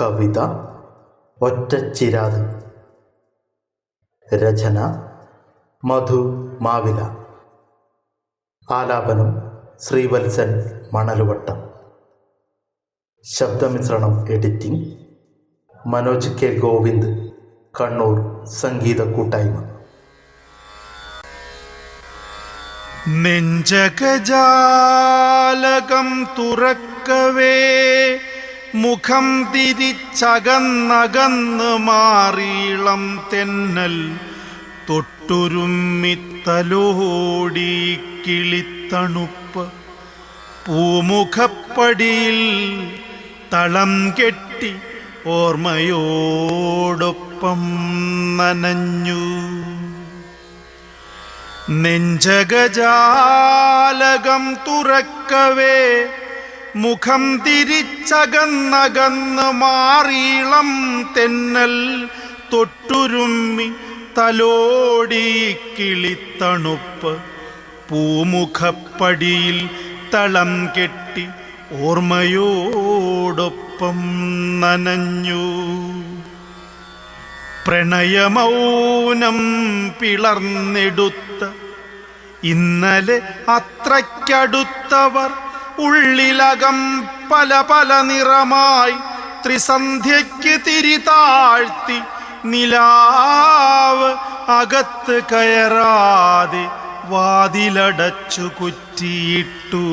കവിത ഒറ്റച്ചിരാത്. രചന മധു മാവില. ആലാപനം ശ്രീവത്സൻ മണലുവട്ടം. ശബ്ദമിശ്രണം editing. Manoj K. Govind Kannur സംഗീത കൂട്ടായ്മ. നെഞ്ചകജാലകം തുറക്കവേ മുഖം തിരിച്ചകന്നകന്ന് മാറിയിളം തെന്നൽ തൊട്ടുരുമ്മിത്തലോടി കിളിത്തണുപ്പ്. പൂമുഖപ്പടിയിൽ തളം കെട്ടി ഓർമ്മയോടൊപ്പം നനഞ്ഞു. നെഞ്ചകജാലകം തുറക്കവേ മുഖം തിരിച്ചകന്നകന്ന് മാറിയിളം തെന്നൽ തൊട്ടുരുമ്മി തലോടി കിളിത്തണുപ്പ് പൂമുഖപ്പടിയിൽ തളം കെട്ടി ഓർമ്മയോടൊപ്പം നനഞ്ഞു. പ്രണയമൗനം പിളർന്നെടുത്ത ഇന്നലെ അത്രയ്ക്കടുത്തവർ ഉള്ളിലകം പല പല നിറമായി ത്രിസന്ധ്യയ്ക്ക് തിരി താഴ്ത്തി നിലാവ് അകത്ത് കയറാതെ വാതിലടച്ചു കുറ്റിയിട്ടു.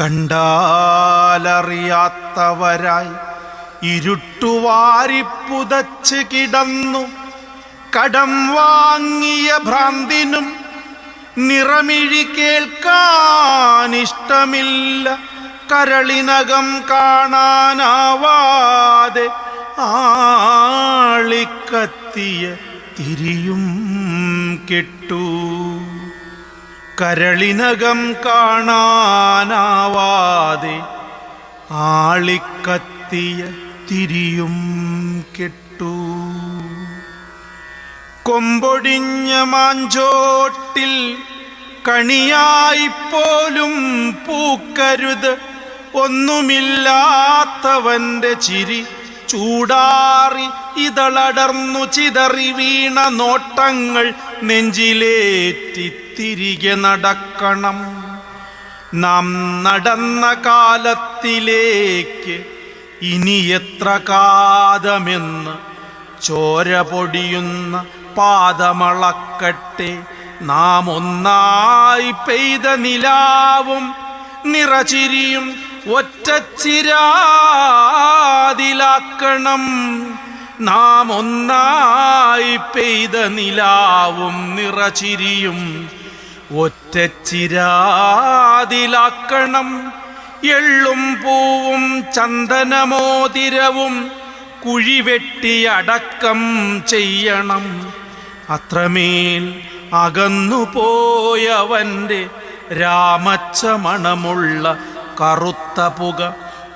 കണ്ടാലറിയാത്തവരായി ഇരുട്ടുവാരിപ്പുതച്ച് കിടന്നു കടം വാങ്ങിയ ഭ്രാന്തിനും നിറമിഴി കേൾക്കാനിഷ്ടമില്ല. കരളിനകം കാണാനാവാതെ ആളിക്കത്തിയ തിരിയും കെട്ടു. കരളിനകം കാണാനാവാതെ ആളിക്കത്തിയ തിരിയും കെട്ടു. കൊമ്പൊടിഞ്ഞ മാഞ്ചോട്ടിൽ കണിയായിപ്പോലും പൂക്കരുത്. ഒന്നുമില്ലാത്തവന്റെ ചിരി ചൂടാറി ഇതളടർന്നു ചിതറി വീണ നോട്ടങ്ങൾ നെഞ്ചിലേറ്റി തിരികെ നടക്കണം. നാം നടന്ന കാലത്തിലേക്ക് ഇനി എത്ര കാതമെന്ന് ചോര പൊടിയുന്ന പാദമളക്കട്ടെ. നാം ഒന്നായി പെയ്ത നിലാവും നിറചിരിയും ഒറ്റച്ചിരാതിലാക്കണം. നാം ഒന്നായി പെയ്ത നിലാവും നിറചിരിയും ഒറ്റച്ചിരാതിലാക്കണം. എള്ളും പൂവും ചന്ദനമോതിരവും കുഴിവെട്ടി അടക്കം ചെയ്യണം. അത്രമേൽ അകന്നു പോയവന്റെ രാമച്ച മണമുള്ള കറുത്ത പുക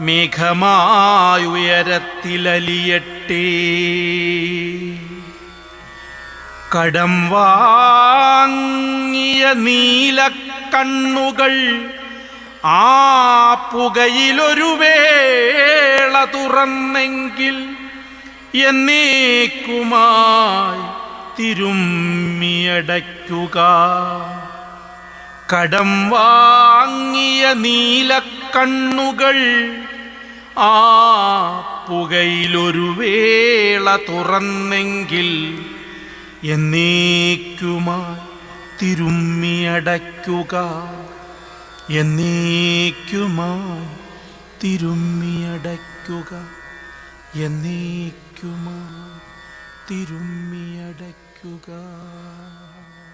മേഘമായുയരത്തിലലിയട്ടേ. കടം വാങ്ങിയ നീലക്കണ്ണുകൾ ആ പുകയിലൊരു വേള തുറന്നെങ്കിൽ എന്നേക്കുമായി തിരുമ്മിയടയ്ക്കുക. കടം വാങ്ങിയ നീലക്കണ്ണുകൾ ആ പുകയിലൊരു വേള തുറന്നെങ്കിൽ എന്നേക്കുമായി തിരുമ്മിയടയ്ക്കുക. എന്നേക്കുമായി തിരുമ്മിയടയ്ക്കുക. എന്നേക്കുമായി തിരുമ്മിയടയ്ക്കുക. to God.